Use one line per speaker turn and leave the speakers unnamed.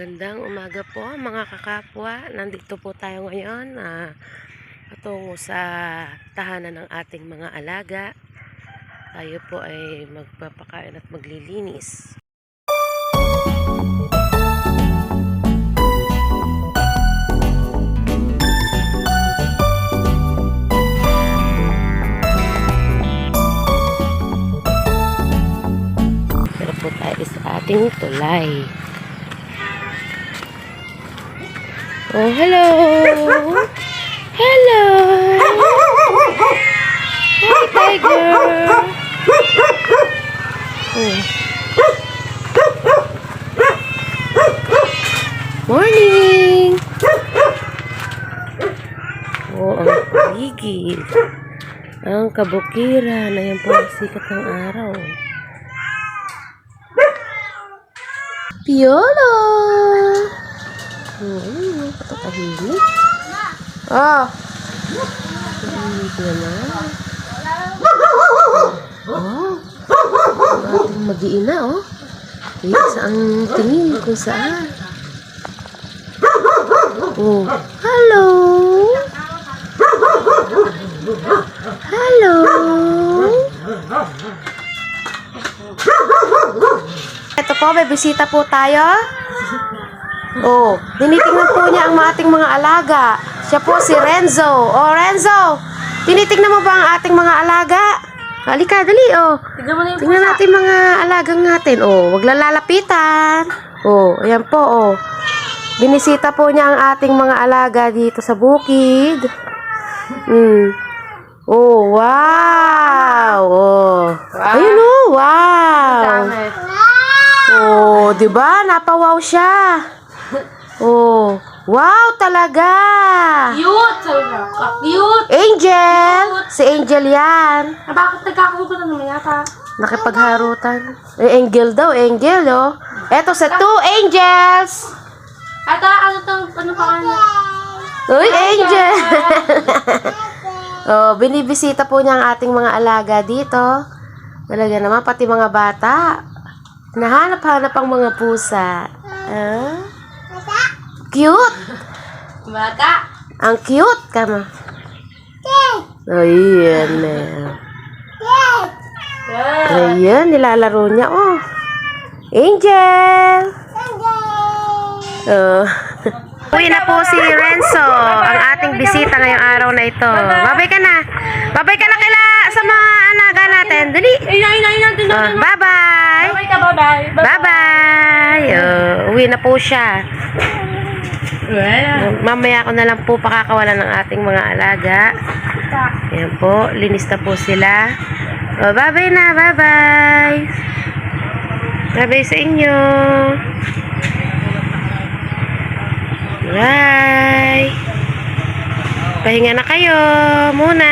Magandang umaga po mga kakapwa. Nandito po tayo ngayon ah, patungo sa tahanan ng ating mga alaga. Tayo po ay magpapakain at maglilinis. Pero po tayo sa ating tulay. Oh, hello! Hello! Hi, tiger! Oh. Morning! Oh, ang paligid. Ang kabukiran. Ayan po ang ng araw. Piolo! Hmm, patahimik. Ah! Tahimik naman. Oh! Ang ating mag-iina, oh. Eh, saan tingin kung saan? Oh, hello! Hello! Ito po, may bisita po tayo. Oh, tinitingnan po niya ang ating mga alaga. Siya po si Renzo. Oh, Renzo! Tinitingnan mo ba ang ating mga alaga? Halika, dali, oh.
Tignan mo na yung
Tingnan natin mga alagang natin. Oh, wag lalalapitan. Oh, ayan po, oh. Binisita po niya ang ating mga alaga dito sa bukid. Mm. Oh, wow. Oh. Ayun, oh, wow. Oh, 'di ba? Napawaw siya. Oh, wow talaga.
Cute! Sabi. Ah, Cute!
Angel, si Angel 'yan.
Ah, bakit nagkakagulo na naman yata?
Nakipagharutan. Eh, Angel daw, Angel, oh. Eto sa two angels.
Ata, ano tong, ano pa ano?
Uy, Angel. oh, binibisita po niya ang ating mga alaga dito. Talaga naman, pati mga bata. Nahanap-hanap ang mga pusa. Ah? Cute.
Bata!
Ang cute ka ma. Ayan na. Ayan, nilalaro niya. Oh. Angel! Oh. Uwi na po si Renzo, ang ating bisita ngayong araw na ito. Babay ka na. Babay ka na kila sa mga anaga natin. Dali.
Ina, ina, ina, ina,
Oh, bye-bye.
Bye-bye.
Bye-bye. Oh, uwi na po siya. Mamaya ko na lang po pakakawalan ng ating mga alaga. Ayan po, linis na po sila. O, bye-bye na, bye-bye. Bye-bye sa inyo. Bye. Pahinga na kayo muna.